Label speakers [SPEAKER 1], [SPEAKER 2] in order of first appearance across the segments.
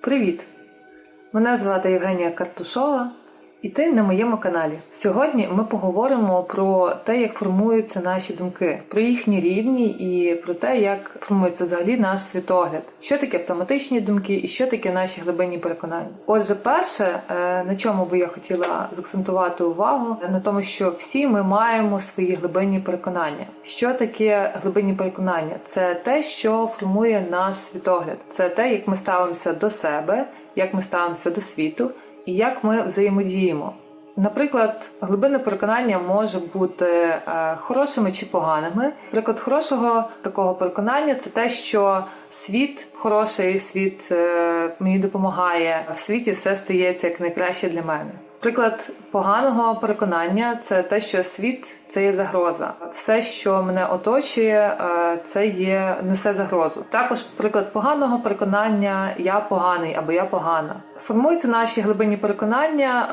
[SPEAKER 1] Привіт! Мене звати Євгенія Картушова, і ти на моєму каналі. Сьогодні ми поговоримо про те, як формуються наші думки, про їхні рівні і про те, як формується взагалі наш світогляд, що таке автоматичні думки і що таке наші глибинні переконання. Отже, перше, е, на чому би я хотіла заакцентувати увагу, на тому, що всі ми маємо свої глибинні переконання. Що таке глибинні переконання? Це те, що формує наш світогляд, це те, як ми ставимося до себе, як ми ставимося до світу як ми взаємодіємо. Наприклад, глибинне переконання може бути е, хорошими чи поганими. Приклад хорошого такого переконання це те, що світ хороший, світ е, мені допомагає, в світі все стається як найкраще для мене. Приклад поганого переконання це те, що світ це є загроза. Все, що мене оточує, е, це є несе загрозу. Також приклад поганого переконання я поганий або я погана. Формуються наші глибинні переконання.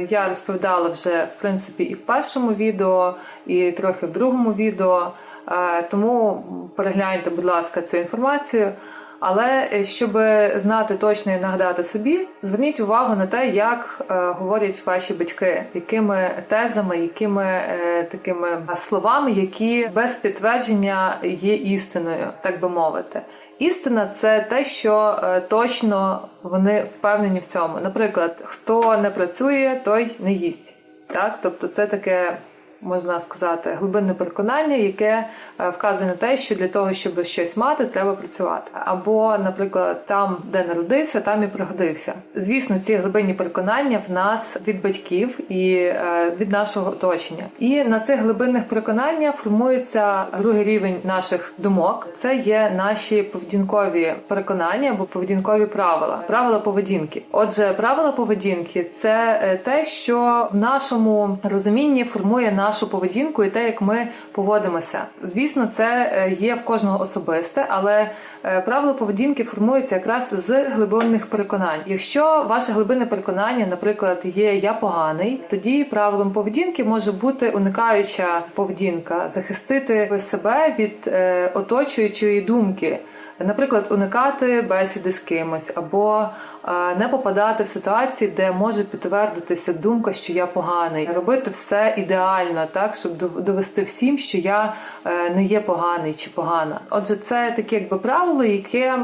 [SPEAKER 1] е, Я розповідала вже в принципі і в першому відео, і трохи в другому відео. Е, Тому перегляньте, будь ласка, цю інформацію. Але е, щоб знати точно і нагадати собі, зверніть увагу на те, як е, говорять ваші батьки, якими тезами, якими е, такими словами, які без підтвердження є істиною, так би мовити. Істина це те, що е, точно вони впевнені в цьому. Наприклад, хто не працює, той не їсть. Так, тобто, це таке можна сказати, глибинне переконання, яке е, вказує на те, що для того, щоб щось мати, треба працювати. Або, наприклад, там, де народився, там і пригодився. Звісно, ці глибинні переконання в нас від батьків і е, від нашого оточення. І на цих глибинних переконаннях формується другий рівень наших думок. Це є наші поведінкові переконання або поведінкові правила, правила поведінки. Отже, правила поведінки це е, те, що в нашому розумінні формує нашу поведінку і те, як ми поводимося. Звісно, це е, є в кожного особисте, але е, правила поведінки формуються якраз з глибинних переконань. Якщо ваше глибинне переконання, наприклад, є я поганий, тоді правилом поведінки може бути уникаюча поведінка, захистити себе від е, оточуючої думки. Наприклад, уникати бесіди з кимось, або е, не попадати в ситуації, де може підтвердитися думка, що я поганий, робити все ідеально, так щоб дов- довести всім, що я е, не є поганий чи погана. Отже, це таке якби правило, яке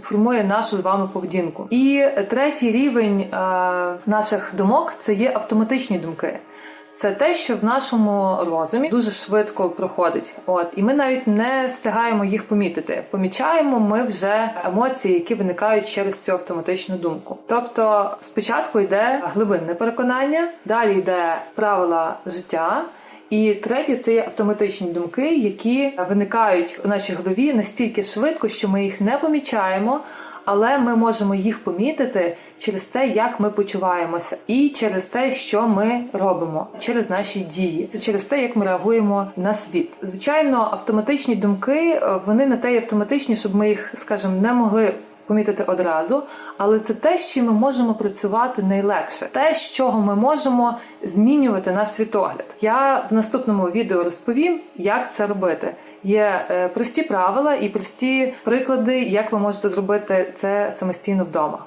[SPEAKER 1] формує нашу з вами поведінку. І третій рівень е, наших думок це є автоматичні думки. Це те, що в нашому розумі дуже швидко проходить. От і ми навіть не встигаємо їх помітити. Помічаємо ми вже емоції, які виникають через цю автоматичну думку. Тобто, спочатку йде глибинне переконання, далі йде правила життя. І третє це є автоматичні думки, які виникають у нашій голові настільки швидко, що ми їх не помічаємо, але ми можемо їх помітити через те, як ми почуваємося, і через те, що ми робимо, через наші дії, через те, як ми реагуємо на світ. Звичайно, автоматичні думки е, вони не те й автоматичні, щоб ми їх, скажімо, не могли. Помітити одразу, але це те, з чим ми можемо працювати найлегше, те, з чого ми можемо змінювати наш світогляд. Я в наступному відео розповім, як це робити. Є е, прості правила і прості приклади, як ви можете зробити це самостійно вдома.